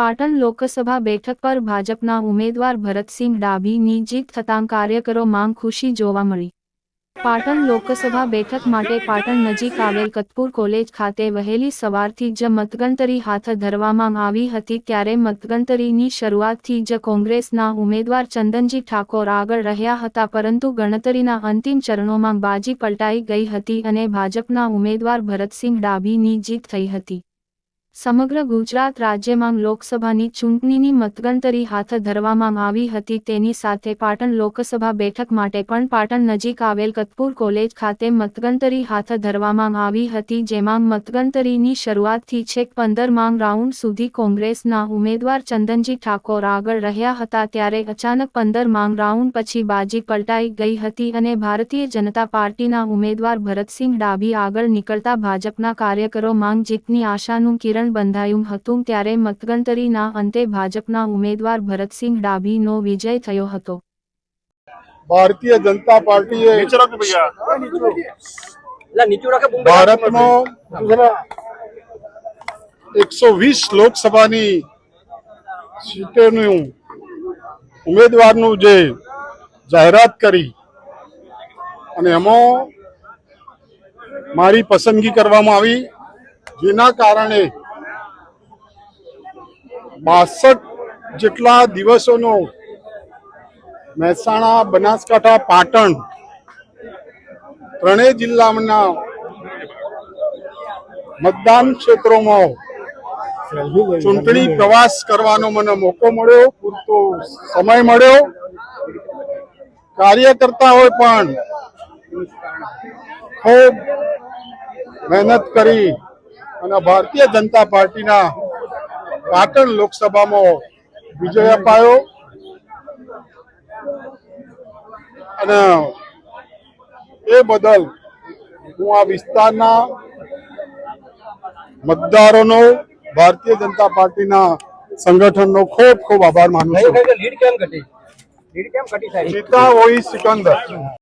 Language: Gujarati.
પાટણ લોકસભા બેઠક પર ભાજપના ઉમેદવાર ભરતસિંહ ડાભીની જીત થતાં કાર્યકરો માંગ ખુશી જોવા મળી. પાટણ લોકસભા બેઠક માટે પાટણ નજીક આવેલ કતપુર કોલેજ ખાતે વહેલી સવારથી જ મતગણતરી હાથ ધરવામાં આવી હતી ત્યારે મતગણતરીની શરૂઆતથી જ કોંગ્રેસના ઉમેદવાર ચંદનજી ઠાકોર આગળ રહ્યા હતા પરંતુ ગણતરીના અંતિમ ચરણોમાં બાજી પલટાઈ ગઈ હતી અને ભાજપના ઉમેદવાર ભરતસિંહ ડાભીની જીત થઈ હતી. સમગ્ર ગુજરાત રાજ્યમાં લોકસભાની ચૂંટણીની મતગણતરી હાથ ધરવામાં આવી હતી. તેની સાથે પાટણ લોકસભા બેઠક માટે પણ પાટણ નજીક આવેલ કતપુર કોલેજ ખાતે મતગણતરી હાથ ધરવામાં આવી હતી, જેમાં મતગણતરીની શરૂઆતથી છેક પંદર માંગ રાઉન્ડ સુધી કોંગ્રેસના ઉમેદવાર ચંદનજી ઠાકોર આગળ રહ્યા હતા, ત્યારે અચાનક પંદર માંગ રાઉન્ડ પછી બાજી પલટાઈ ગઈ હતી અને ભારતીય જનતા પાર્ટીના ઉમેદવાર ભરતસિંહ ડાભી આગળ નીકળતા ભાજપના કાર્યકરો માંગ જીતની આશાનું કિરણ સમીકરણ બંધાયું હતું ત્યારે મતગણતરીના અંતે ભાજપના ઉમેદવાર ભરતસિંહ ડાભીનો વિજય થયો હતો. ભારતીય જનતા પાર્ટીએ ભારતનો એકસો વીસ લોકસભાની સીટોનું ઉમેદવારનું જે જાહેરાત કરી અને એમાં મારી પસંદગી કરવામાં આવી જેના કારણે બાસઠ જેટલા દિવસોનો મહેસાણા, બનાસકાંઠા, પાટણ ત્રણેય જિલ્લાના મતદાન ક્ષેત્રોમાં ચૂંટણી પ્રવાસ કરવાનો મને મોકો મળ્યો, પૂરતો સમય મળ્યો. કાર્યકર્તાઓએ પણ ખૂબ મહેનત કરી અને ભારતીય જનતા પાર્ટીના પાટણ લોકસભામાં વિજય અપાયો. અને એ બદલ હું આ વિસ્તારના મતદારોનો ભારતીય જનતા પાર્ટીના સંગઠનનો ખૂબ ખૂબ આભાર માનું છું. લીડ કેમ ઘટી લીડ કેમ ઘટી સાહેબ? સીતા વોઈ સિકંદર.